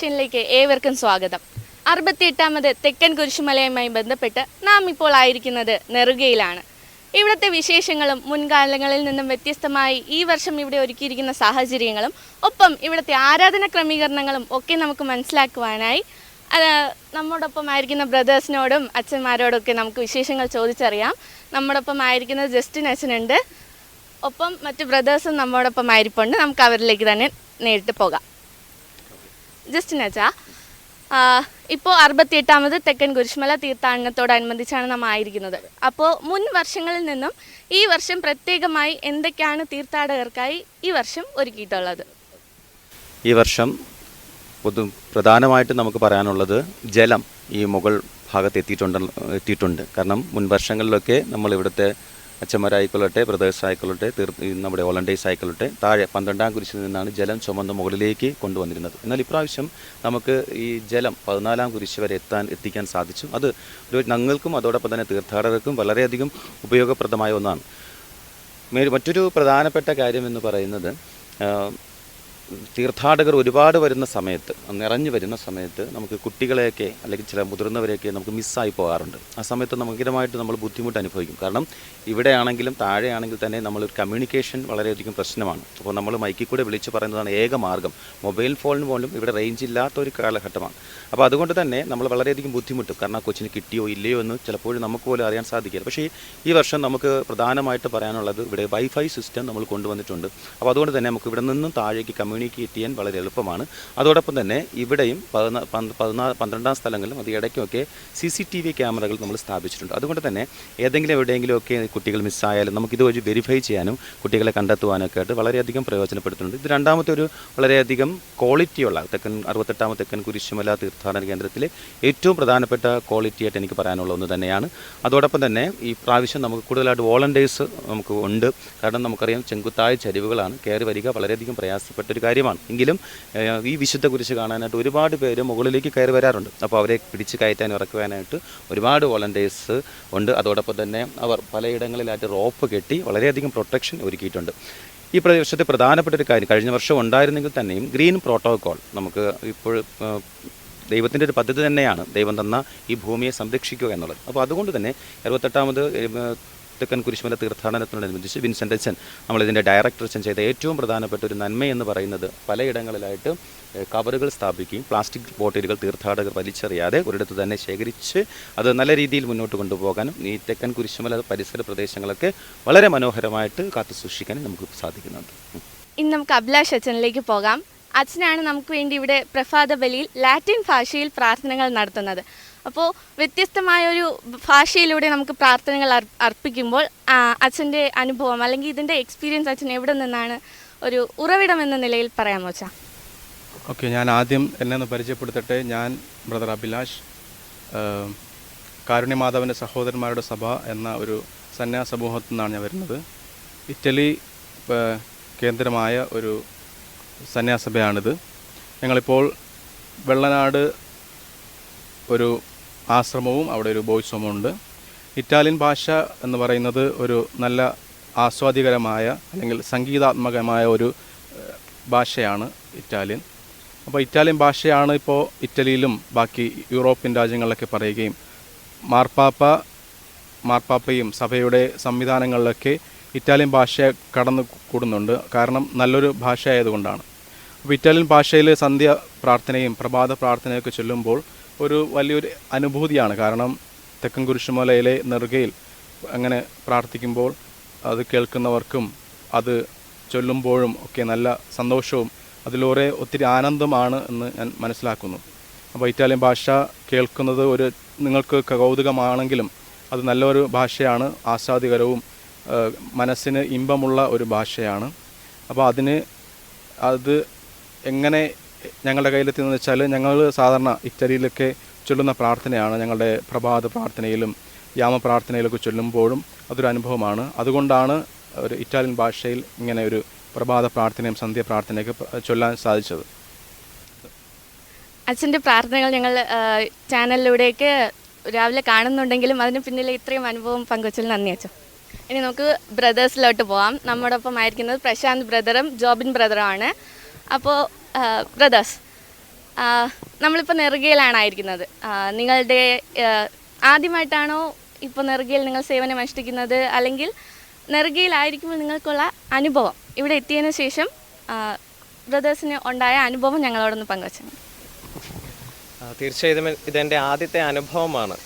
ചാനലിലേക്ക് ഏവർക്കും സ്വാഗതം. അറുപത്തിയെട്ടാമത് തെക്കൻ കുരിശുമലയുമായി ബന്ധപ്പെട്ട് നാം ഇപ്പോൾ ആയിരിക്കുന്നത് നെറുകയിലാണ്. ഇവിടുത്തെ വിശേഷങ്ങളും മുൻകാലങ്ങളിൽ നിന്നും വ്യത്യസ്തമായി ഈ വർഷം ഇവിടെ ഒരുക്കിയിരിക്കുന്ന സാഹചര്യങ്ങളും ഒപ്പം ഇവിടുത്തെ ആരാധന ക്രമീകരണങ്ങളും ഒക്കെ നമുക്ക് മനസ്സിലാക്കുവാനായി നമ്മോടൊപ്പം ആയിരിക്കുന്ന ബ്രദേഴ്സിനോടും അച്ഛന്മാരോടും ഒക്കെ നമുക്ക് വിശേഷങ്ങൾ ചോദിച്ചറിയാം. നമ്മോടൊപ്പം ആയിരിക്കുന്നത് ജസ്റ്റിൻ അച്ഛനുണ്ട്. ഒപ്പം മറ്റു ബ്രദേഴ്സും നമ്മോടൊപ്പം ആയിരിപ്പുണ്ട് നമുക്ക് അവരിലേക്ക് തന്നെ നേരിട്ട് പോകാം. ജസ്റ്റിൻ അച്ഛാ ഇപ്പോൾ അറുപത്തിയെട്ടാമത് തെക്കൻ കുരിശുമല തീർത്ഥാടനത്തോടനുബന്ധിച്ചാണ് നാം ആയിരിക്കുന്നത്. അപ്പോൾ മുൻ വർഷങ്ങളിൽ നിന്നും ഈ വർഷം പ്രത്യേകമായി എന്തൊക്കെയാണ് തീർത്ഥാടകർക്കായി ഈ വർഷം ഒരുക്കിയിട്ടുള്ളത്? ഈ വർഷം പൊതു പ്രധാനമായിട്ട് നമുക്ക് പറയാനുള്ളത് ജലം ഈ മുകൾ ഭാഗത്ത് എത്തിയിട്ടുണ്ട് എത്തിയിട്ടുണ്ട്. കാരണം മുൻ വർഷങ്ങളിലൊക്കെ നമ്മൾ ഇവിടുത്തെ അച്ഛന്മാരായിക്കൊള്ളട്ടെ ബ്രദേഴ്സ് ആയിക്കൊള്ളട്ടെ തീർ നമ്മുടെ വോളണ്ടേഴ്സ് ആയിക്കൊള്ളട്ടെ താഴെ പന്ത്രണ്ടാം കുരിശിൽ നിന്നാണ് ജലം ചുമന്ന് മുകളിലേക്ക് കൊണ്ടുവന്നിരുന്നത്. എന്നാൽ ഇപ്രാവശ്യം നമുക്ക് ഈ ജലം പതിനാലാം കുരിശ് വരെ എത്താൻ എത്തിക്കാൻ സാധിച്ചു. അത് ഒരു ഞങ്ങൾക്കും അതോടൊപ്പം തന്നെ തീർത്ഥാടകർക്കും വളരെയധികം ഉപയോഗപ്രദമായ ഒന്നാണ്. മറ്റൊരു പ്രധാനപ്പെട്ട കാര്യം എന്ന് പറയുന്നത് തീർത്ഥാടകർ ഒരുപാട് വരുന്ന സമയത്ത് നിറഞ്ഞു വരുന്ന സമയത്ത് നമുക്ക് കുട്ടികളെയൊക്കെ അല്ലെങ്കിൽ ചില മുതിർന്നവരെയൊക്കെ നമുക്ക് മിസ്സായി പോകാറുണ്ട്. ആ സമയത്ത് നമുക്കിതമായിട്ട് നമ്മൾ ബുദ്ധിമുട്ട് അനുഭവിക്കും. കാരണം ഇവിടെയാണെങ്കിലും താഴെയാണെങ്കിൽ തന്നെ നമ്മൾ കമ്മ്യൂണിക്കേഷൻ വളരെയധികം പ്രശ്നമാണ്. അപ്പോൾ നമ്മൾ മൈക്കിൽ കൂടെ വിളിച്ച് പറയുന്നതാണ് ഏക മാർഗം മൊബൈൽ ഫോണിന് പോലും ഇവിടെ റേഞ്ച് ഇല്ലാത്ത ഒരു കാലഘട്ടമാണ്. അപ്പോൾ അതുകൊണ്ട് തന്നെ നമ്മൾ വളരെയധികം ബുദ്ധിമുട്ടും. കാരണം ആ കൊച്ചിന് കിട്ടിയോ ഇല്ലയോ എന്ന് ചിലപ്പോഴും നമുക്ക് പോലും അറിയാൻ സാധിക്കില്ല. പക്ഷേ ഈ വർഷം നമുക്ക് പ്രധാനമായിട്ട് പറയാനുള്ളത് ഇവിടെ വൈഫൈ സിസ്റ്റം നമ്മൾ കൊണ്ടുവന്നിട്ടുണ്ട്. അപ്പോൾ അതുകൊണ്ട് തന്നെ നമുക്ക് ഇവിടെ നിന്നും താഴേക്ക് കമ്മ്യൂണിക്കേറ്റ് ചെയ്യാൻ വളരെ എളുപ്പമാണ്. അതോടൊപ്പം തന്നെ ഇവിടെയും പതിനാ പന്ത് പതിനാ പന്ത്രണ്ടാം സ്ഥലങ്ങളിലും അത് ഇടയ്ക്കൊക്കെ സി സി ടി വി ക്യാമറകൾ നമ്മൾ സ്ഥാപിച്ചിട്ടുണ്ട്. അതുകൊണ്ട് തന്നെ ഏതെങ്കിലും എവിടെയെങ്കിലുമൊക്കെ കുട്ടികൾ മിസ്സായാലും നമുക്ക് ഇതുവഴി വെരിഫൈ ചെയ്യാനും കുട്ടികളെ കണ്ടെത്തുവാനൊക്കെ ആയിട്ട് വളരെയധികം പ്രയോജനപ്പെടുത്തുന്നുണ്ട്. ഇത് രണ്ടാമത്തെ ഒരു വളരെയധികം ക്വാളിറ്റിയുള്ള തെക്കൻ അറുപത്തെട്ടാമത്തെ തെക്കൻ കുരിശുമല തീർത്ഥാടന കേന്ദ്രത്തിലെ ഏറ്റവും പ്രധാനപ്പെട്ട ക്വാളിറ്റി ആയിട്ട് എനിക്ക് പറയാനുള്ള ഒന്ന് തന്നെയാണ്. അതോടൊപ്പം തന്നെ ഈ പ്രാവശ്യം നമുക്ക് കൂടുതലായിട്ട് വോളണ്ടേഴ്സ് നമുക്ക് ഉണ്ട്. കാരണം നമുക്കറിയാം ചെങ്കുത്തായ ചരിവുകളാണ്. കയറി വരിക വളരെയധികം പ്രയാസപ്പെട്ട ഒരു കാര്യമാണ്. എങ്കിലും ഈ വിശുദ്ധ കുരിശ് കാണാനായിട്ട് ഒരുപാട് പേര് മുകളിലേക്ക് കയറി വരാറുണ്ട്. അപ്പോൾ അവരെ പിടിച്ച് കയറ്റാൻ ഇറക്കുവാനായിട്ട് ഒരുപാട് വോളണ്ടിയേഴ്സ് ഉണ്ട്. അതോടൊപ്പം തന്നെ അവർ പലയിടങ്ങളിലായിട്ട് റോപ്പ് കെട്ടി വളരെയധികം പ്രൊട്ടക്ഷൻ ഒരുക്കിയിട്ടുണ്ട്. ഈ പ്രദേശത്തെ പ്രധാനപ്പെട്ട ഒരു കാര്യം കഴിഞ്ഞ വർഷം ഉണ്ടായിരുന്നെങ്കിൽ തന്നെയും ഗ്രീൻ പ്രോട്ടോകോൾ നമുക്ക് ഇപ്പോൾ ദൈവത്തിന്റെ ഒരു പദ്ധതി തന്നെയാണ് ദൈവം തന്ന ഈ ഭൂമിയെ സംരക്ഷിക്കുക എന്നുള്ളത്. അപ്പോൾ അതുകൊണ്ട് തന്നെ അറുപത്തെട്ടാമത് ഏഹ്, തെക്കൻ കുരിശുമല തീർത്ഥാടനത്തോടനുബന്ധിച്ച് അച്ഛൻ നമ്മളിതിന്റെ ഡയറക്ടർ അച്ഛൻ ചെയ്ത ഏറ്റവും പ്രധാനപ്പെട്ട ഒരു നന്മയെന്ന് പറയുന്നത് പലയിടങ്ങളിലായിട്ട് കവറുകൾ സ്ഥാപിക്കുകയും പ്ലാസ്റ്റിക് ബോട്ടിലുകൾ തീർത്ഥാടകർ വലിച്ചെറിയാതെ ഒരിടത്ത് തന്നെ ശേഖരിച്ച് അത് നല്ല രീതിയിൽ മുന്നോട്ട് കൊണ്ടുപോകാനും ഈ തെക്കൻ കുരിശുമല പരിസര പ്രദേശങ്ങളൊക്കെ വളരെ മനോഹരമായിട്ട് കാത്തു സൂക്ഷിക്കാനും നമുക്ക് സാധിക്കുന്നുണ്ട്. ഇനി നമുക്ക് അഭിലാഷ് അച്ഛനിലേക്ക് പോകാം. അച്ഛനാണ് നമുക്ക് വേണ്ടി ഇവിടെ പ്രഭാത ബലിയിൽ ലാറ്റിൻ ഭാഷയിൽ പ്രാർത്ഥനകൾ നടത്തുന്നത്. അപ്പോൾ വ്യത്യസ്തമായ ഒരു ഭാഷയിലൂടെ നമുക്ക് പ്രാർത്ഥനകൾ അർപ്പിക്കുമ്പോൾ അച്ഛന്റെ അനുഭവം അല്ലെങ്കിൽ ഇതിന്റെ എക്സ്പീരിയൻസ് അച്ഛൻ എവിടെ നിന്നാണ് ഒരു ഉറവിടം എന്ന നിലയിൽ പറയാമോ അച്ഛാ ഓക്കെ ഞാൻ ആദ്യം എന്നെ ഒന്ന് പരിചയപ്പെടുത്തട്ടെ. ഞാൻ ബ്രദർ അഭിലാഷ് കാരുണ്യമാധവന്റെ സഹോദരന്മാരുടെ സഭ എന്ന ഒരു സന്യാസ സമൂഹത്തിൽ നിന്നാണ് ഞാൻ വരുന്നത്. ഇറ്റലി കേന്ദ്രമായ ഒരു സന്യാസഭയാണിത്. ഞങ്ങളിപ്പോൾ വെള്ളനാട് ഒരു ആശ്രമവും അവിടെ ഒരു ബോയ്സ് ഹോമും ഉണ്ട് ഇറ്റാലിയൻ ഭാഷ എന്ന് പറയുന്നത് ഒരു നല്ല ആസ്വാദികരമായ അല്ലെങ്കിൽ സംഗീതാത്മകമായ ഒരു ഭാഷയാണ് ഇറ്റാലിയൻ. അപ്പോൾ ഇറ്റാലിയൻ ഭാഷയാണ് ഇപ്പോൾ ഇറ്റലിയിലും ബാക്കി യൂറോപ്യൻ രാജ്യങ്ങളിലൊക്കെ പറയുകയും മാർപ്പാപ്പ മാർപ്പാപ്പയും സഭയുടെ സംവിധാനങ്ങളിലൊക്കെ ഇറ്റാലിയൻ ഭാഷ കടന്നു കൂടുന്നുണ്ട്. കാരണം നല്ലൊരു ഭാഷയായതുകൊണ്ടാണ്. അപ്പോൾ ഇറ്റാലിയൻ ഭാഷയിൽ സന്ധ്യ പ്രാർത്ഥനയും പ്രഭാത പ്രാർത്ഥനയൊക്കെ ചൊല്ലുമ്പോൾ ഒരു വലിയൊരു അനുഭൂതിയാണ്. കാരണം തെക്കൻ കുരിശുമലയിലെ നെറുകയിൽ അങ്ങനെ പ്രാർത്ഥിക്കുമ്പോൾ അത് കേൾക്കുന്നവർക്കും അത് ചൊല്ലുമ്പോഴും ഒക്കെ നല്ല സന്തോഷവും അതിലൂടെ ഒത്തിരി ആനന്ദമാണ് എന്ന് ഞാൻ മനസ്സിലാക്കുന്നു. അപ്പോൾ ഇറ്റാലിയൻ ഭാഷ കേൾക്കുന്നത് ഒരു നിങ്ങൾക്ക് കൗതുകമാണെങ്കിലും അത് നല്ലൊരു ഭാഷയാണ്. ആസ്വാദികരവും മനസ്സിന് ഇമ്പമുള്ള ഒരു ഭാഷയാണ്. അപ്പോൾ അതിന് അത് എങ്ങനെ ഞങ്ങളുടെ കയ്യിലെത്തിയെന്ന് വെച്ചാൽ ഞങ്ങൾ സാധാരണ ഇറ്റലിയിലൊക്കെ ചൊല്ലുന്ന പ്രാർത്ഥനയാണ്. ഞങ്ങളുടെ പ്രഭാത പ്രാർത്ഥനയിലും യാമ പ്രാർത്ഥനയിലൊക്കെ ചൊല്ലുമ്പോഴും അതൊരു അനുഭവമാണ്. അതുകൊണ്ടാണ് ഒരു ഇറ്റാലിയൻ ഭാഷയിൽ ഇങ്ങനെ ഒരു പ്രഭാത പ്രാർത്ഥനയും സന്ധ്യ പ്രാർത്ഥനയൊക്കെ ചൊല്ലാൻ സാധിച്ചത്. അച്ഛന്റെ പ്രാർത്ഥനകൾ ഞങ്ങൾ ചാനലിലൂടെയൊക്കെ രാവിലെ കാണുന്നുണ്ടെങ്കിലും അതിന് പിന്നിലെ ഇത്രയും അനുഭവം പങ്കുവച്ചതിൽ നന്ദി അച്ഛൻ ഇനി നമുക്ക് ബ്രദേഴ്സിലോട്ട് പോവാം. നമ്മോടൊപ്പം ആയിരിക്കുന്നത് പ്രശാന്ത് ബ്രദറും ജോബിൻ ബ്രദറുമാണ്. അപ്പോൾ ബ്രദേഴ്സ് നമ്മളിപ്പോൾ നെറുകയിലാണായിരിക്കുന്നത്. നിങ്ങളുടെ ആദ്യമായിട്ടാണോ ഇപ്പോൾ നെറുകയിൽ നിങ്ങൾ സേവനം അനുഷ്ഠിക്കുന്നത്? അല്ലെങ്കിൽ നെറുകയിലായിരിക്കുമ്പോൾ നിങ്ങൾക്കുള്ള അനുഭവം. ഇവിടെ എത്തിയതിനു ശേഷം ബ്രദേഴ്സിന് ഉണ്ടായ അനുഭവം ഞങ്ങളോടൊന്ന് പങ്കുവച്ചു തീർച്ചയായും ഇത് ഇതെന്റെ ആദ്യത്തെ അനുഭവമാണ്.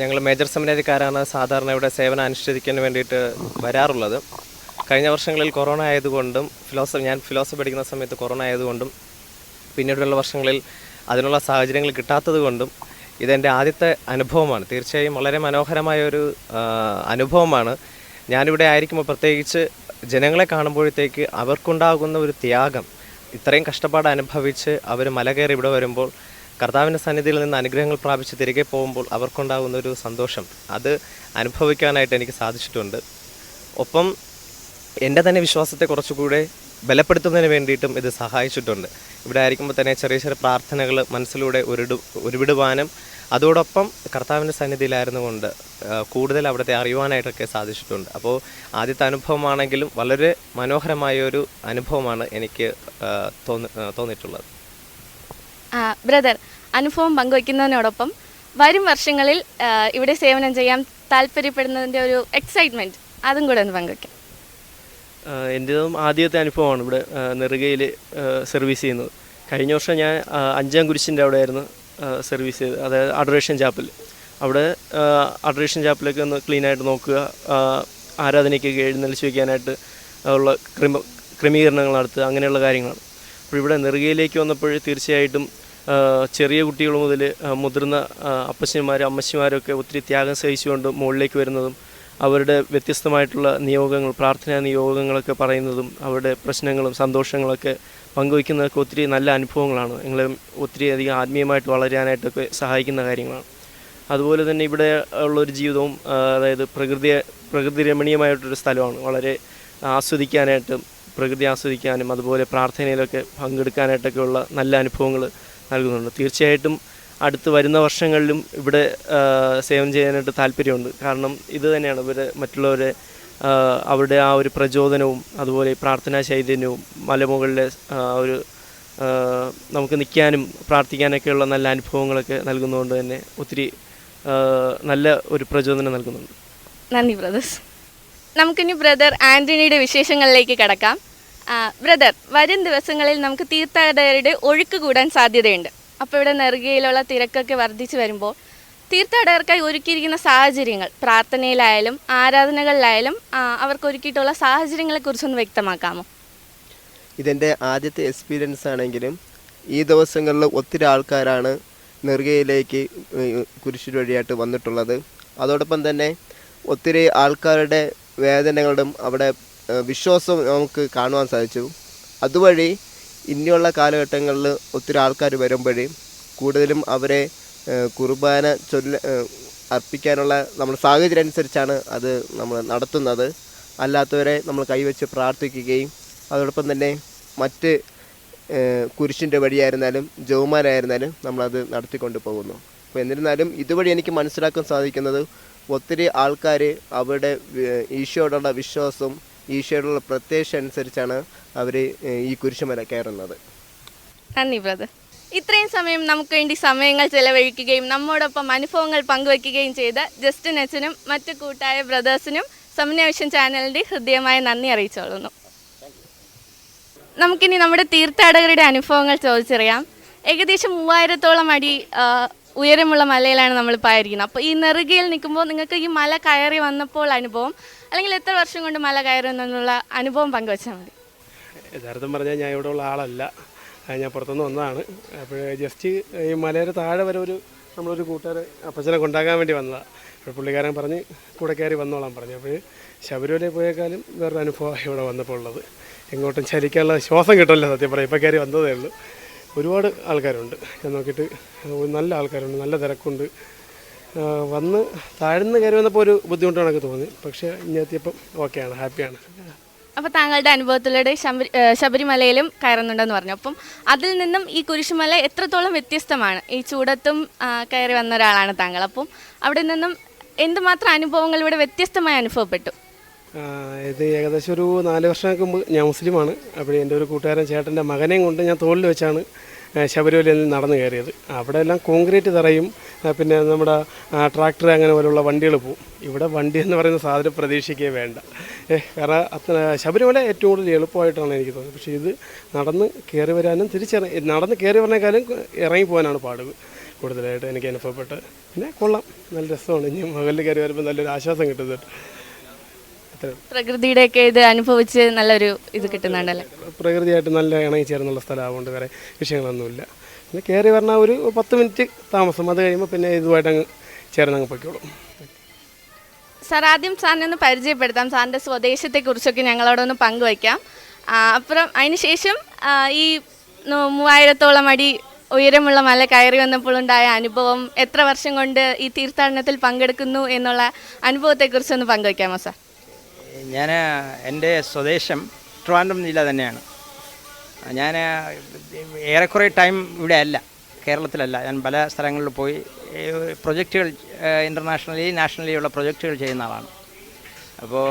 ഞങ്ങൾ മേജർ സെമിനാരിക്കാരാണ് സാധാരണ ഇവിടെ സേവനം അനുഷ്ഠിക്കാൻ വേണ്ടിയിട്ട് വരാറുള്ളത്. കഴിഞ്ഞ വർഷങ്ങളിൽ കൊറോണ ആയതുകൊണ്ടും ഫിലോസഫി ഞാൻ ഫിലോസഫി പഠിക്കുന്ന സമയത്ത് കൊറോണ ആയതുകൊണ്ടും പിന്നീടുള്ള വർഷങ്ങളിൽ അതിനുള്ള സാഹചര്യങ്ങൾ കിട്ടാത്തത് കൊണ്ടും ഇതെന്റെ ആദ്യത്തെ അനുഭവമാണ്. തീർച്ചയായും വളരെ മനോഹരമായ ഒരു അനുഭവമാണ്. ഞാനിവിടെ ആയിരിക്കുമ്പോൾ പ്രത്യേകിച്ച് ജനങ്ങളെ കാണുമ്പോഴത്തേക്ക് അവർക്കുണ്ടാകുന്ന ഒരു ത്യാഗം ഇത്രയും കഷ്ടപ്പാട് അനുഭവിച്ച് അവർ മല കയറി ഇവിടെ വരുമ്പോൾ കർത്താവിന്റെ സന്നിധിയിൽ നിന്ന് അനുഗ്രഹങ്ങൾ പ്രാപിച്ച് തിരികെ പോകുമ്പോൾ അവർക്കുണ്ടാകുന്ന ഒരു സന്തോഷം. അത് അനുഭവിക്കാനായിട്ട് എനിക്ക് സാധിച്ചിട്ടുണ്ട്. ഒപ്പം എന്റെ തന്നെ വിശ്വാസത്തെ കുറച്ചുകൂടെ ബലപ്പെടുത്തുന്നതിന് വേണ്ടിയിട്ടും ഇത് സഹായിച്ചിട്ടുണ്ട്. ഇവിടെ ആയിരിക്കുമ്പോൾ തന്നെ ചെറിയ ചെറിയ പ്രാർത്ഥനകൾ മനസ്സിലൂടെ ഒരുടു ഒരുവിടുവാനും അതോടൊപ്പം കർത്താവിന്റെ സന്നിധിയിലായിരുന്നു കൊണ്ട് കൂടുതൽ അവിടുത്തെ അറിയുവാനായിട്ടൊക്കെ സാധിച്ചിട്ടുണ്ട്. അപ്പോൾ ആദ്യത്തെ അനുഭവമാണെങ്കിലും വളരെ മനോഹരമായ ഒരു അനുഭവമാണ് എനിക്ക് തോന്നി തോന്നിയിട്ടുള്ളത്. ബ്രദർ അനുഭവം പങ്കുവയ്ക്കുന്നതിനോടൊപ്പം വരും വർഷങ്ങളിൽ ഇവിടെ സേവനം ചെയ്യാൻ താല്പര്യപ്പെടുന്നതിന്റെ ഒരു എക്സൈറ്റ്മെന്റ് അതും കൂടെ ഒന്ന് പങ്കുവയ്ക്കാം. എന്റേതും ആദ്യത്തെ അനുഭവമാണ് ഇവിടെ നെറുകയിൽ സർവീസ് ചെയ്യുന്നത്. കഴിഞ്ഞ വർഷം ഞാൻ അഞ്ചാം കുരിശിന്റെ അവിടെയായിരുന്നു സർവീസ് ചെയ്തത്. അതായത് അഡറേഷൻ ചാപ്പൽ അവിടെ അഡറേഷൻ ചാപ്പലൊക്കെ ഒന്ന് ക്ലീനായിട്ട് നോക്കുക ആരാധനയ്ക്കൊക്കെ എഴുന്നള്ളിച്ച് വയ്ക്കാനായിട്ട് ഉള്ള ക്രമ ക്രമീകരണങ്ങൾ നടത്തുക അങ്ങനെയുള്ള കാര്യങ്ങളാണ്. അപ്പോൾ ഇവിടെ നെറുകയിലേക്ക് വന്നപ്പോൾ തീർച്ചയായിട്ടും ചെറിയ കുട്ടികൾ മുതൽ മുതിർന്ന അപ്പച്ചന്മാരും അപ്പച്ചന്മാരും അമ്മച്ചിമാരൊക്കെ ഒത്തിരി ത്യാഗം സഹിച്ചുകൊണ്ട് മുകളിലേക്ക് വരുന്നതും അവരുടെ വ്യത്യസ്തമായിട്ടുള്ള നിയോഗങ്ങൾ പ്രാർത്ഥനാ നിയോഗങ്ങളൊക്കെ പറയുന്നതും അവരുടെ പ്രശ്നങ്ങളും സന്തോഷങ്ങളൊക്കെ പങ്കുവയ്ക്കുന്നതൊക്കെ ഒത്തിരി നല്ല അനുഭവങ്ങളാണ്. നിങ്ങളെ ഒത്തിരി അധികം ആത്മീയമായിട്ട് വളരാനായിട്ടൊക്കെ സഹായിക്കുന്ന കാര്യങ്ങളാണ്. അതുപോലെ തന്നെ ഇവിടെ ഉള്ളൊരു ജീവിതവും അതായത് പ്രകൃതി പ്രകൃതി രമണീയമായിട്ടൊരു സ്ഥലമാണ്. വളരെ ആസ്വദിക്കാനായിട്ടും പ്രകൃതി ആസ്വദിക്കാനും അതുപോലെ പ്രാർത്ഥനയിലൊക്കെ പങ്കെടുക്കാനായിട്ടൊക്കെയുള്ള നല്ല അനുഭവങ്ങൾ നൽകുന്നുണ്ട്. തീർച്ചയായിട്ടും അടുത്ത് വരുന്ന വർഷങ്ങളിലും ഇവിടെ സേവനം ചെയ്യാനായിട്ട് താല്പര്യമുണ്ട്. കാരണം ഇത് തന്നെയാണ് ഇവരെ മറ്റുള്ളവരെ അവരുടെ ആ ഒരു പ്രചോദനവും അതുപോലെ പ്രാർത്ഥനാ ചൈതന്യവും മലമുകളിലെ ഒരു നമുക്ക് നിൽക്കാനും പ്രാർത്ഥിക്കാനൊക്കെയുള്ള നല്ല അനുഭവങ്ങളൊക്കെ നൽകുന്നതുകൊണ്ട് തന്നെ ഒത്തിരി നല്ല ഒരു പ്രചോദനം നൽകുന്നുണ്ട്. നന്ദി ബ്രദേഴ്സ്. നമുക്കിനി ബ്രദർ ആന്റണിയുടെ വിശേഷങ്ങളിലേക്ക് കടക്കാം. ബ്രദർ വരും ദിവസങ്ങളിൽ നമുക്ക് തീർത്ഥാടകരുടെ ഒഴുക്ക് കൂടാൻ സാധ്യതയുണ്ട്. അപ്പോൾ ഇവിടെ നെറുകയിലുള്ള തിരക്കൊക്കെ വർദ്ധിച്ചു വരുമ്പോൾ തീർത്ഥാടകർക്കായി ഒരുക്കിയിരിക്കുന്ന സാഹചര്യങ്ങൾ പ്രാർത്ഥനയിലായാലും ആരാധനകളിലായാലും അവർക്ക് ഒരുക്കിയിട്ടുള്ള സാഹചര്യങ്ങളെക്കുറിച്ചൊന്ന് വ്യക്തമാക്കാമോ? ഇതെന്റെ ആദ്യത്തെ എക്സ്പീരിയൻസ് ആണെങ്കിലും ഈ ദിവസങ്ങളിൽ ഒത്തിരി ആൾക്കാരാണ് നെറുകയിലേക്ക് കുരിശു വഴിയായിട്ട് വന്നിട്ടുള്ളത്. അതോടൊപ്പം തന്നെ ഒത്തിരി ആൾക്കാരുടെ വേദനകളും അവിടെ വിശ്വാസവും നമുക്ക് കാണുവാൻ സാധിച്ചു. അതുവഴി ഇനിയുള്ള കാലഘട്ടങ്ങളിൽ ഒത്തിരി ആൾക്കാർ വരുമ്പോഴേ കൂടുതലും അവരെ കുർബാന ചൊല്ല അർപ്പിക്കാനുള്ള നമ്മൾ സാഹചര്യം അനുസരിച്ചാണ് അത് നമ്മൾ നടത്തുന്നത്. അല്ലാത്തവരെ നമ്മൾ കൈവച്ച് പ്രാർത്ഥിക്കുകയും അതോടൊപ്പം തന്നെ മറ്റ് കുരിശിന്റെ വഴിയായിരുന്നാലും ജൗമാനായിരുന്നാലും നമ്മളത് നടത്തിക്കൊണ്ട് പോകുന്നു. അപ്പോൾ എന്നിരുന്നാലും ഇതുവഴി എനിക്ക് മനസ്സിലാക്കാൻ സാധിക്കുന്നത് ഒത്തിരി ആൾക്കാർ അവരുടെ ഈശോയോടുള്ള വിശ്വാസവും ഈശോയോടുള്ള പ്രത്യേകത അനുസരിച്ചാണ് അവർ ഈ കുരിശുമല കയറുന്നത്. നന്ദി ബ്രദർ. ഇത്രയും സമയം നമുക്ക് വേണ്ടി സമയങ്ങൾ ചെലവഴിക്കുകയും നമ്മോടൊപ്പം അനുഭവങ്ങൾ പങ്കുവയ്ക്കുകയും ചെയ്ത ജസ്റ്റിൻ അച്ഛനും മറ്റു കൂട്ടായ ബ്രദേഴ്സിനും സമന്വയം ചാനലിന്റെ ഹൃദ്യമായ നന്ദി അറിയിച്ചോളുന്നു നമുക്കിനി നമ്മുടെ തീർത്ഥാടകരുടെ അനുഭവങ്ങൾ ചോദിച്ചറിയാം. ഏകദേശം മൂവായിരത്തോളം അടി ഉയരമുള്ള മലയിലാണ് നമ്മളിപ്പോൾ ആയിരിക്കുന്നത് അപ്പോൾ ഈ നെറുകയിൽ നിൽക്കുമ്പോൾ നിങ്ങൾക്ക് ഈ മല കയറി വന്നപ്പോൾ അനുഭവം അല്ലെങ്കിൽ എത്ര വർഷം കൊണ്ട് മല കയറുന്നുള്ള അനുഭവം പങ്കുവച്ചാൽ മതി. യഥാർത്ഥം പറഞ്ഞാൽ ഞാൻ ഇവിടെ ഉള്ള ആളല്ല. ഞാൻ പുറത്തുനിന്ന് വന്നതാണ്. അപ്പോൾ ജസ്റ്റ് ഈ മലയുടെ താഴെ വരെ ഒരു നമ്മളൊരു കൂട്ടുകാർ അപ്പച്ചനെ കൊണ്ടാക്കാൻ വേണ്ടി വന്നതാണ് അപ്പോൾ പുള്ളിക്കാരൻ പറഞ്ഞ് കൂടെ കയറി വന്നോളാൻ പറഞ്ഞു. അപ്പോൾ ശബരിമലയിൽ പോയേക്കാളും വേറൊരു അനുഭവമാണ് ഇവിടെ വന്നപ്പോൾ ഉള്ളത്. എങ്ങോട്ടും ചലിക്കാനുള്ള ശ്വാസം കിട്ടില്ല സത്യം പറയാം ഇപ്പോൾ കയറി വന്നതേ ഉള്ളൂ. ഒരുപാട് ആൾക്കാരുണ്ട്. ഞാൻ നോക്കിയിട്ട് നല്ല ആൾക്കാരുണ്ട് നല്ല തിരക്കുണ്ട്. വന്ന് താഴ്ന്ന് കയറി വന്നപ്പോൾ ഒരു ബുദ്ധിമുട്ടാണ് എനിക്ക് തോന്നി പക്ഷേ ഇനി എത്തിയപ്പം ഓക്കെയാണ് ഹാപ്പിയാണ്. അപ്പോൾ താങ്കളുടെ അനുഭവത്തിലൂടെ ശബരി ശബരിമലയിലും കയറുന്നുണ്ടെന്ന് പറഞ്ഞു. അപ്പം അതിൽ നിന്നും ഈ കുരിശുമല എത്രത്തോളം വ്യത്യസ്തമാണ്? ഈ ചൂടത്തും കയറി വന്ന ഒരാളാണ് താങ്കൾ. അപ്പം അവിടെ നിന്നും എന്തുമാത്രം അനുഭവങ്ങൾ ഇവിടെ വ്യത്യസ്തമായി അനുഭവപ്പെട്ടു? ഇത് ഏകദേശം ഒരു നാല് വർഷങ്ങൾക്ക് മുമ്പ് ഞാൻ മുസ്ലിമാണ്. അപ്പോൾ എന്റെ ഒരു കൂട്ടുകാരൻ ചേട്ടന്റെ മകനെയും കൊണ്ട് ഞാൻ തോളിൽ വെച്ചാണ് ശബരിമലയിൽ നടന്നു കയറിയത്. അവിടെ എല്ലാം കോൺക്രീറ്റ് തറയും പിന്നെ നമ്മുടെ ട്രാക്ടർ അങ്ങനെ പോലുള്ള വണ്ടികൾ പോവും. ഇവിടെ വണ്ടി എന്ന് പറയുന്ന സാധനം പ്രതീക്ഷിക്കേ വേണ്ട. ഏഹ്, കാരണം ശബരിമല ഏറ്റവും കൂടുതൽ എളുപ്പമായിട്ടാണ് എനിക്ക് തോന്നുന്നത്. പക്ഷേ ഇത് നടന്ന് കയറി വരാനും തിരിച്ചിറങ്ങി നടന്ന് കയറി വരണേക്കാളും ഇറങ്ങി പോകാനാണ് പാടുക കൂടുതലായിട്ട് എനിക്ക് അനുഭവപ്പെട്ട്. പിന്നെ കൊള്ളാം. നല്ല രസമാണ്. ഇനി മകളിൽ കയറി വരുമ്പോൾ നല്ലൊരു ആശ്വാസം കിട്ടുന്നുണ്ട്. പ്രകൃതിയുടെയൊക്കെ ഇത് അനുഭവിച്ച് നല്ലൊരു ഇത് കിട്ടുന്നുണ്ടല്ലേ? പ്രകൃതിയായിട്ട് നല്ല ഇണങ്ങി ചേർന്നുള്ള സ്ഥലമാകൊണ്ട് വേറെ വിഷയങ്ങളൊന്നുമില്ല. പിന്നെ കയറി പറഞ്ഞാൽ ഒരു പത്ത് മിനിറ്റ് താമസം അത് കഴിയുമ്പോൾ പിന്നെ ഇതുമായിട്ട് അങ്ങ് ചേർന്ന് അങ്ങ് പൊയ്ക്കോളും. സാർ ആദ്യം സാറിനെ ഒന്ന് പരിചയപ്പെടുത്താം. സാറിന്റെ സ്വദേശത്തെക്കുറിച്ചൊക്കെ ഞങ്ങളോടൊന്ന് പങ്കുവയ്ക്കാം. അപ്പുറം അതിനുശേഷം ഈ മൂവായിരത്തോളം അടി ഉയരമുള്ള മല കയറി വന്നപ്പോഴുണ്ടായ അനുഭവം എത്ര വർഷം കൊണ്ട് ഈ തീർത്ഥാടനത്തിൽ പങ്കെടുക്കുന്നു എന്നുള്ള അനുഭവത്തെക്കുറിച്ചൊന്ന് പങ്കുവയ്ക്കാമോ സാർ? ഞാൻ എന്റെ സ്വദേശം ട്രിവാൻഡ്രം ജില്ല തന്നെയാണ്. ഞാൻ ഏറെക്കുറെ ടൈം ഇവിടെ അല്ല കേരളത്തിലല്ല. ഞാൻ പല സ്ഥലങ്ങളിൽ പോയി പ്രൊജക്റ്റുകൾ ഇന്റർനാഷണലി നാഷണലി ഉള്ള പ്രൊജക്റ്റുകൾ ചെയ്യുന്ന ആളാണ്. അപ്പോൾ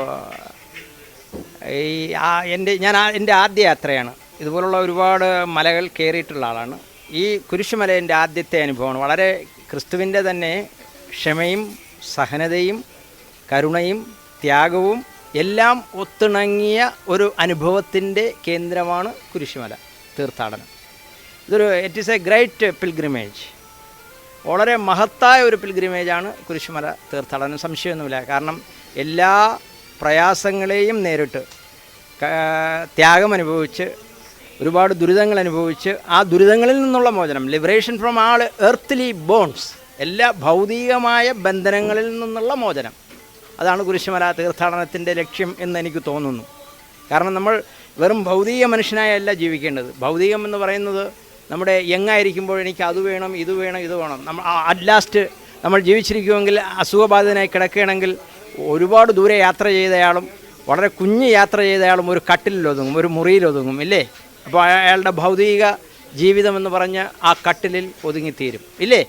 ഈ ആ എന്റെ ഞാൻ എന്റെ ആദ്യ യാത്രയാണ്. ഇതുപോലുള്ള ഒരുപാട് മലകൾ കയറിയിട്ടുള്ള ആളാണ്. ഈ കുരിശുമല എന്റെ ആദ്യത്തെ അനുഭവമാണ്. വളരെ ക്രിസ്തുവിന്റെ തന്നെ ക്ഷമയും സഹനതയും കരുണയും ത്യാഗവും എല്ലാം ഒത്തിണങ്ങിയ ഒരു അനുഭവത്തിന്റെ കേന്ദ്രമാണ് കുരിശുമല തീർത്ഥാടനം. ഇതൊരു it is a great pilgrimage വളരെ മഹത്തായ ഒരു പിൽഗ്രിമേജാണ് കുരിശുമല തീർത്ഥാടനം. സംശയമൊന്നുമില്ല. കാരണം എല്ലാ പ്രയാസങ്ങളെയും നേരിട്ട് ത്യാഗം അനുഭവിച്ച് ഒരുപാട് ദുരിതങ്ങൾ അനുഭവിച്ച് ആ ദുരിതങ്ങളിൽ നിന്നുള്ള മോചനം liberation from all earthly bonds എല്ലാ ഭൗതികമായ ബന്ധനങ്ങളിൽ നിന്നുള്ള മോചനം. അതാണ് കുരിശുമല തീർത്ഥാടനത്തിന്റെ ലക്ഷ്യം എന്ന് എനിക്ക് തോന്നുന്നു. കാരണം നമ്മൾ വെറും ഭൗതിക മനുഷ്യനായല്ല ജീവിക്കേണ്ടത്. ഭൗതികം എന്ന് പറയുന്നത് നമ്മുടെ യങ്ങായിരിക്കുമ്പോൾ എനിക്ക് അത് വേണം ഇത് വേണം ഇത് വേണം. നമ്മൾ അറ്റ് ലാസ്റ്റ് നമ്മൾ ജീവിച്ചിരിക്കുമെങ്കിൽ അസുഖബാധിതനായി കിടക്കുകയാണെങ്കിൽ ഒരുപാട് ദൂരെ യാത്ര ചെയ്തയാളും വളരെ കുഞ്ഞ് യാത്ര ചെയ്തയാളും ഒരു കട്ടിലിൽ ഒതുങ്ങും ഒരു മുറിയിൽ ഒതുങ്ങും ഇല്ലേ? അപ്പോൾ അയാളുടെ ഭൗതിക ജീവിതമെന്ന് പറഞ്ഞ് ആ കട്ടിലിൽ ഒതുങ്ങിത്തീരും ഇല്ലേ?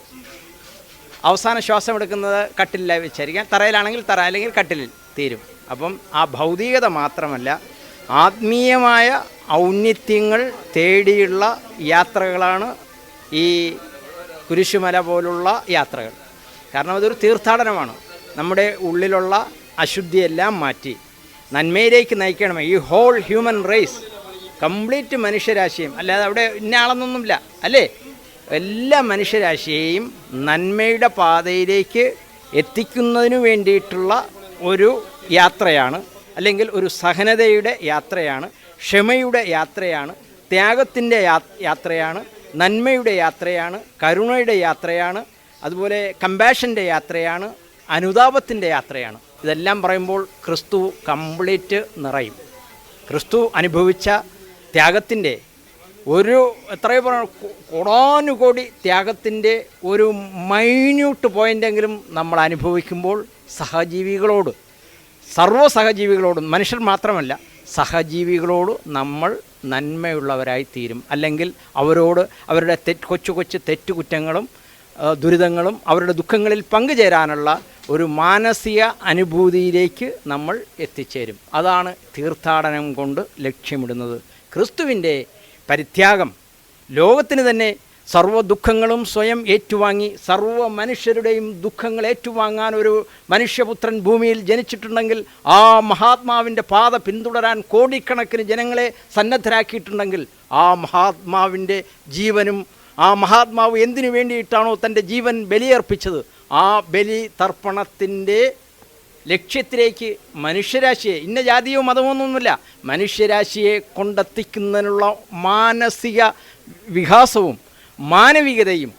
അവസാന ശ്വാസം എടുക്കുന്നത് കട്ടിലിൽ വെച്ചായിരിക്കാം. തറയിലാണെങ്കിൽ തറ അല്ലെങ്കിൽ കട്ടിലിൽ തീരും. അപ്പം ആ ഭൗതികത മാത്രമല്ല ആത്മീയമായ ഔന്നിത്യങ്ങൾ തേടിയുള്ള യാത്രകളാണ് ഈ കുരിശുമല പോലുള്ള യാത്രകൾ. കാരണം അതൊരു തീർത്ഥാടനമാണ്. നമ്മുടെ ഉള്ളിലുള്ള അശുദ്ധിയെല്ലാം മാറ്റി. നന്മയിലേക്ക് നയിക്കണമേ. ഈ ഹോൾ ഹ്യൂമൻ റേസ് കംപ്ലീറ്റ് മനുഷ്യരാശിയും. അല്ലാതെ അവിടെ ഇന്ന ആളെന്നൊന്നുമില്ല. അല്ലേ? എല്ലാ മനുഷ്യരാശിയെയും നന്മയുടെ പാതയിലേക്ക് എത്തിക്കുന്നതിനു വേണ്ടിയിട്ടുള്ള ഒരു യാത്രയാണ് അല്ലെങ്കിൽ ഒരു സഹനതയുടെ യാത്രയാണ് ക്ഷമയുടെ യാത്രയാണ് ത്യാഗത്തിന്റെ യാത്രയാണ് നന്മയുടെ യാത്രയാണ് കരുണയുടെ യാത്രയാണ് അതുപോലെ കമ്പാഷന്റെ യാത്രയാണ് അനുതാപത്തിന്റെ യാത്രയാണ്. ഇതെല്ലാം പറയുമ്പോൾ ക്രിസ്തു കംപ്ലീറ്റ് നിറയും. ക്രിസ്തു അനുഭവിച്ച ത്യാഗത്തിന്റെ ഒരു എത്രയോ പറഞ്ഞു കോടാനുകോടി ത്യാഗത്തിന്റെ ഒരു മൈന്യൂട്ട് പോയിന്റെങ്കിലും നമ്മൾ അനുഭവിക്കുമ്പോൾ സഹജീവികളോട് സർവ സഹജീവികളോടും മനുഷ്യർ മാത്രമല്ല സഹജീവികളോട് നമ്മൾ നന്മയുള്ളവരായി തീരും. അല്ലെങ്കിൽ അവരോട് അവരുടെ തെറ്റ് കൊച്ചു കൊച്ചു തെറ്റുകുറ്റങ്ങളും ദുരിതങ്ങളും അവരുടെ ദുഃഖങ്ങളിൽ പങ്കുചേരാനുള്ള ഒരു മാനസിക അനുഭൂതിയിലേക്ക് നമ്മൾ എത്തിച്ചേരും. അതാണ് തീർത്ഥാടനം കൊണ്ട് ലക്ഷ്യമിടുന്നത്. ക്രിസ്തുവിന്റെ പരിത്യാഗം. ലോകത്തിന് തന്നെ സർവ ദുഃഖങ്ങളും സ്വയം ഏറ്റുവാങ്ങി സർവ മനുഷ്യരുടെയും ദുഃഖങ്ങൾ ഏറ്റുവാങ്ങാൻ ഒരു മനുഷ്യപുത്രൻ ഭൂമിയിൽ ജനിച്ചിട്ടുണ്ടെങ്കിൽ ആ മഹാത്മാവിന്റെ പാത പിന്തുടരാൻ കോടിക്കണക്കിന് ജനങ്ങളെ സന്നദ്ധരാക്കിയിട്ടുണ്ടെങ്കിൽ ആ മഹാത്മാവിന്റെ ജീവനും ആ മഹാത്മാവ് എന്തിനു വേണ്ടിയിട്ടാണോ തന്റെ ജീവൻ ബലിയർപ്പിച്ചത്? ആ ബലി തർപ്പണത്തിന്റെ ലക്ഷ്യത്തിലേക്ക് മനുഷ്യരാശിയെ ഇന്ന ജാതിയോ മതമൊന്നുമില്ല മനുഷ്യരാശിയെ കൊണ്ടെത്തിക്കുന്നതിനുള്ള മാനസിക വികാസവും മാനവികതയും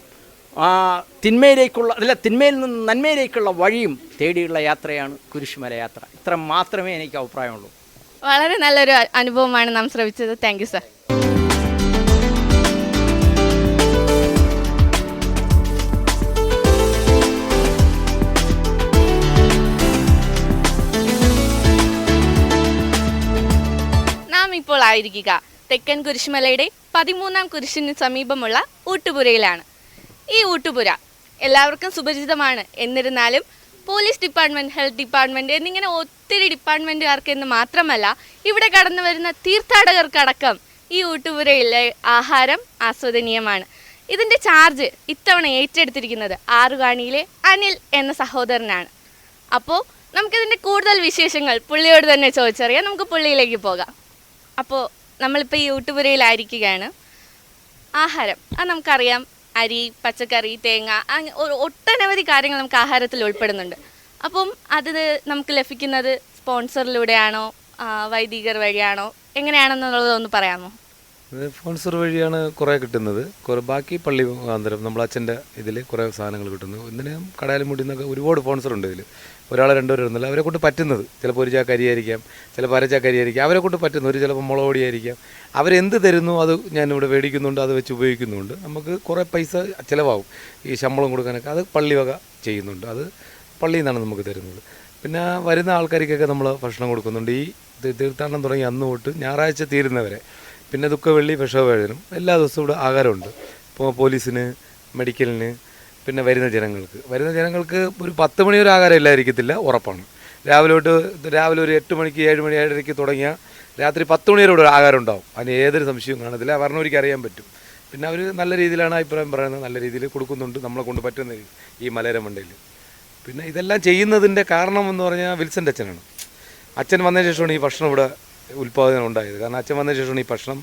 തിന്മയിലേക്കുള്ള അല്ല തിന്മയിൽ നിന്ന് നന്മയിലേക്കുള്ള വഴിയും തേടിയുള്ള യാത്രയാണ് കുരിശുമല യാത്ര. ഇത്ര മാത്രമേ എനിക്ക് അഭിപ്രായമുള്ളൂ. വളരെ നല്ലൊരു അനുഭവമാണ് നാം ശ്രമിച്ചത് താങ്ക് യു സാർ. ആയിരിക്കുക തെക്കൻ കുരിശുമലയുടെ പതിമൂന്നാം കുരിശിന് സമീപമുള്ള ഊട്ടുപുരയിലാണ്. ഈ ഊട്ടുപുര എല്ലാവർക്കും സുപരിചിതമാണ്. എന്നിരുന്നാലും പോലീസ് ഡിപ്പാർട്ട്മെന്റ് ഹെൽത്ത് ഡിപ്പാർട്ട്മെന്റ് എന്നിങ്ങനെ ഒത്തിരി ഡിപ്പാർട്ട്മെന്റുകാർക്ക് എന്ന് മാത്രമല്ല ഇവിടെ കടന്നു വരുന്ന തീർത്ഥാടകർക്കടക്കം ഈ ഊട്ടുപുരയിലെ ആഹാരം ആസ്വദനീയമാണ്. ഇതിന്റെ ചാർജ് ഇത്തവണ ഏറ്റെടുത്തിരിക്കുന്നത് ആറുകാണിയിലെ അനിൽ എന്ന സഹോദരനാണ്. അപ്പോൾ നമുക്കിതിന്റെ കൂടുതൽ വിശേഷങ്ങൾ പുള്ളിയോട് തന്നെ ചോദിച്ചറിയാം. നമുക്ക് പുള്ളിയിലേക്ക് പോകാം. അപ്പോൾ നമ്മളിപ്പോൾ ഈ റീലായിരിക്കുകയാണ് ആഹാരം. അത് നമുക്കറിയാം. അരി പച്ചക്കറി തേങ്ങ ഒട്ടനവധി കാര്യങ്ങൾ നമുക്ക് ആഹാരത്തിൽ ഉൾപ്പെടുന്നുണ്ട്. അപ്പം അത് നമുക്ക് ലഭിക്കുന്നത് സ്പോൺസറിലൂടെയാണോ വൈദികർ വഴിയാണോ എങ്ങനെയാണെന്നുള്ളത് ഒന്ന് പറയാമോ? സ്പോൺസർ വഴിയാണ് കുറേ കിട്ടുന്നത്. കുറേ ബാക്കി പള്ളി മുഖാന്തരം നമ്മൾ അച്ഛന്റെ ഇതിൽ കുറേ സാധനങ്ങൾ കിട്ടുന്നു. ഇന്നിന് കടയിലും മുടി നിന്നൊക്കെ ഒരുപാട് സ്പോൺസർ ഉണ്ട് ഇതിൽ ഒരാളെ രണ്ടുപേരുന്നില്ല അവരെ കൊണ്ട് പറ്റുന്നത്. ചിലപ്പോൾ ഒരു ചാക്ക് അരിയായിരിക്കാം ചിലപ്പോൾ അര ചാക്ക് അരിയായിരിക്കാം അവരെ കൊണ്ട് പറ്റുന്നു ഒരു ചിലപ്പോൾ മുളക് പൊടിയായിരിക്കാം അവരെന്ത് തരുന്നു? അത് ഞാൻ ഇവിടെ മേടിക്കുന്നുണ്ട് അത് വെച്ച് ഉപയോഗിക്കുന്നുണ്ട്. നമുക്ക് കുറേ പൈസ ചിലവാകും ഈ ശമ്പളം കൊടുക്കാനൊക്കെ. അത് പള്ളി വക ചെയ്യുന്നുണ്ട്. അത് പള്ളിയിൽ നിന്നാണ് നമുക്ക് തരുന്നത്. പിന്നെ വരുന്ന ആൾക്കാർക്കൊക്കെ നമ്മൾ ഭക്ഷണം കൊടുക്കുന്നുണ്ട്. ഈ തീർത്ഥാടനം തുടങ്ങി അന്ന് തൊട്ട് ഞായറാഴ്ച തീരുന്നവരെ. പിന്നെ ദുഃഖവെള്ളി വിഷവേദനം എല്ലാ ദിവസവും ഇവിടെ ആഹാരമുണ്ട്. ഇപ്പോൾ പോലീസിന് മെഡിക്കലിന് പിന്നെ വരുന്ന ജനങ്ങൾക്ക്. വരുന്ന ജനങ്ങൾക്ക് ഒരു പത്ത് മണി ഒരു ആകാരം ഇല്ലായിരിക്കത്തില്ല ഉറപ്പാണ്. രാവിലെ തൊട്ട് രാവിലെ ഒരു എട്ട് മണിക്ക് ഏഴ് മണി ഏഴരയ്ക്ക് തുടങ്ങിയ രാത്രി പത്ത് മണി വരെ ഒരു ആകാരം ഉണ്ടാവും. അതിന് ഏതൊരു സംശയവും കാണത്തില്ല. വരണവർക്ക് അറിയാൻ പറ്റും. പിന്നെ അവർ നല്ല രീതിയിലാണ് അഭിപ്രായം പറയുന്നത്. നല്ല രീതിയിൽ കൊടുക്കുന്നുണ്ട്. നമ്മളെ കൊണ്ട് പറ്റുന്ന ഈ മലയോര മണ്ടയിൽ. പിന്നെ ഇതെല്ലാം ചെയ്യുന്നതിന്റെ കാരണം എന്ന് പറഞ്ഞാൽ വിൽസന്റെ അച്ഛനാണ്. അച്ഛൻ വന്നതിന് ശേഷമാണ് ഈ ഭക്ഷണം ഇവിടെ ഉൽപ്പാദനം ഉണ്ടായത്. കാരണം അച്ഛൻ വന്നതിന് ശേഷമാണ് ഈ ഭക്ഷണം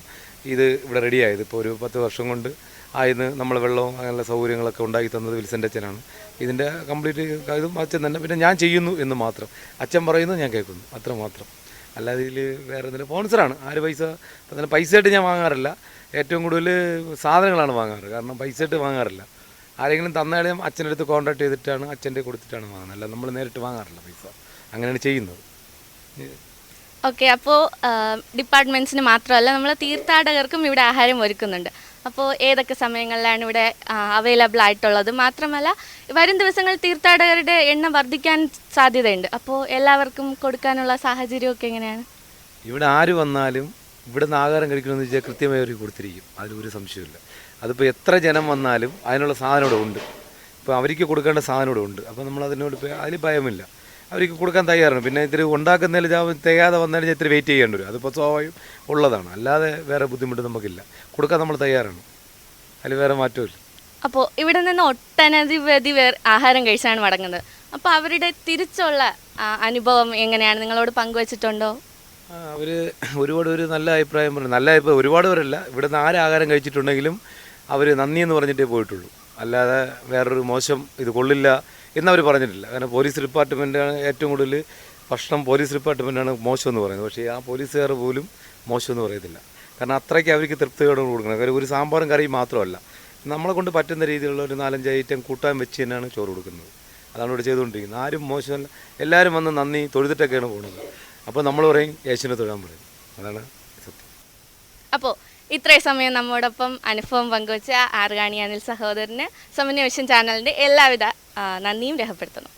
ഇത് ഇവിടെ റെഡിയായത് ഇപ്പോൾ ഒരു പത്ത് വർഷം കൊണ്ട് ആയിന്ന് നമ്മൾ വെള്ളവും അങ്ങനെയുള്ള സൗകര്യങ്ങളൊക്കെ ഉണ്ടാക്കി തന്നത് വിൽസന്റെ അച്ഛനാണ്. ഇതിന്റെ കംപ്ലീറ്റ് ഇതും അച്ഛൻ തന്നെ. പിന്നെ ഞാൻ ചെയ്യുന്നു എന്ന് മാത്രം. അച്ഛൻ പറയുന്നു ഞാൻ കേൾക്കുന്നു. അത്ര മാത്രം. അല്ലാതെ ഇതിൽ വേറെ എന്തെങ്കിലും സ്പോൺസറാണ് ആര് പൈസ അതിന് പൈസ ആയിട്ട് ഞാൻ വാങ്ങാറില്ല. ഏറ്റവും കൂടുതൽ സാധനങ്ങളാണ് വാങ്ങാറ്. കാരണം പൈസ ആയിട്ട് വാങ്ങാറില്ല. ആരെങ്കിലും തന്നാലും അച്ഛന്റെ അടുത്ത് കോൺടാക്ട് ചെയ്തിട്ടാണ് അച്ഛന്റെ കൊടുത്തിട്ടാണ് വാങ്ങുന്നത്. അല്ല നമ്മൾ നേരിട്ട് വാങ്ങാറില്ല പൈസ. അങ്ങനെയാണ് ചെയ്യുന്നത്. ഓക്കെ അപ്പോൾ ഡിപ്പാർട്ട്മെന്റ്സിന് മാത്രമല്ല നമ്മൾ തീർത്ഥാടകർക്കും ഇവിടെ ആഹാരം ഒരുക്കുന്നുണ്ട്. അപ്പോൾ ഏതൊക്കെ സമയങ്ങളിലാണ് ഇവിടെ അവൈലബിൾ ആയിട്ടുള്ളത്? മാത്രമല്ല വരും ദിവസങ്ങളിൽ തീർത്ഥാടകരുടെ എണ്ണം വർദ്ധിക്കാൻ സാധ്യതയുണ്ട്. അപ്പോൾ എല്ലാവർക്കും കൊടുക്കാനുള്ള സാഹചര്യമൊക്കെ എങ്ങനെയാണ്? ഇവിടെ ആര് വന്നാലും ഇവിടെ നിന്ന് ആഹാരം കഴിക്കണമെന്ന് വെച്ചാൽ കൃത്യമായി അവർ കൊടുത്തിരിക്കും. അതിലൊരു സംശയമില്ല അതിപ്പോൾ എത്ര ജനം വന്നാലും അതിനുള്ള സാധനം ഇവിടെ ഉണ്ട്. ഇപ്പോൾ അവർക്ക് കൊടുക്കേണ്ട സാധനം ഇവിടെ ഉണ്ട്. അപ്പോൾ നമ്മൾ അതിനോട് അതിൽ ഭയമില്ല. അവർക്ക് കൊടുക്കാൻ തയ്യാറാണ് പിന്നെ ഇത്തിരി ഉണ്ടാക്കുന്നതിൽ തികയാതെ വന്നതിന് ഇത്തിരി വെയിറ്റ് ചെയ്യേണ്ടി വരും. അതിപ്പോൾ സ്വാഭാവികം ഉള്ളതാണ്. അല്ലാതെ വേറെ ബുദ്ധിമുട്ട് നമുക്കില്ല. കൊടുക്കാൻ നമ്മൾ തയ്യാറാണ്. അതിൽ വേറെ മാറ്റമില്ല അപ്പോൾ ഇവിടെ നിന്ന് ഒട്ടനവധി പേർ ആഹാരം കഴിച്ചാണ് മടങ്ങുന്നത്. അപ്പോൾ അവരുടെ തിരിച്ചുള്ള അനുഭവം എങ്ങനെയാണ്? നിങ്ങളോട് പങ്കുവച്ചിട്ടുണ്ടോ? അവർ അവർ ഒരുപാട് ഒരു നല്ല അഭിപ്രായം പറഞ്ഞു. നല്ല അഭിപ്രായം ഒരുപാട് പേരല്ല. ഇവിടെ നിന്ന് ആഹാരം കഴിച്ചിട്ടുണ്ടെങ്കിലും അവർ നന്ദി എന്ന് പറഞ്ഞിട്ടേ പോയിട്ടുള്ളൂ. അല്ലാതെ വേറൊരു മോശം ഇത് കൊള്ളില്ല. എന്നവർ പറഞ്ഞിട്ടില്ല. കാരണം പോലീസ് ഡിപ്പാർട്ട്മെന്റാണ് ഏറ്റവും കൂടുതൽ ഭക്ഷണം പോലീസ് ഡിപ്പാർട്ട്മെന്റാണ് മോശമെന്ന് പറയുന്നത്. പക്ഷേ ആ പോലീസുകാർ പോലും മോശമെന്ന് പറയത്തില്ല. കാരണം അത്രയ്ക്ക് അവർക്ക് തൃപ്തിയോടെ കൊടുക്കണം. കാര്യം ഒരു സാമ്പാറും കറിയും മാത്രമല്ല. നമ്മളെ കൊണ്ട് പറ്റുന്ന രീതിയിലുള്ള ഒരു നാലഞ്ച് ഐറ്റം കൂട്ടാൻ വെച്ച് തന്നെയാണ് ചോറ് കൊടുക്കുന്നത്. അതാണ് ഇവിടെ ചെയ്തുകൊണ്ടിരിക്കുന്നത്. ആരും മോശമല്ല. എല്ലാവരും വന്ന് നന്ദി തൊഴുതിട്ടൊക്കെയാണ് പോകുന്നത്. അപ്പോൾ നമ്മൾ പറയും യേശുവിനെ തൊഴാൻ പറയും. അതാണ് അപ്പോൾ ഇത്രയും സമയം നമ്മോടൊപ്പം അനുഭവം പങ്കുവച്ച ആറുകാണി അനിൽ സഹോദരന് സമന്വേഷൻ വിഷൻ ചാനലിന്റെ എല്ലാവിധ നന്ദിയും രേഖപ്പെടുത്തുന്നു.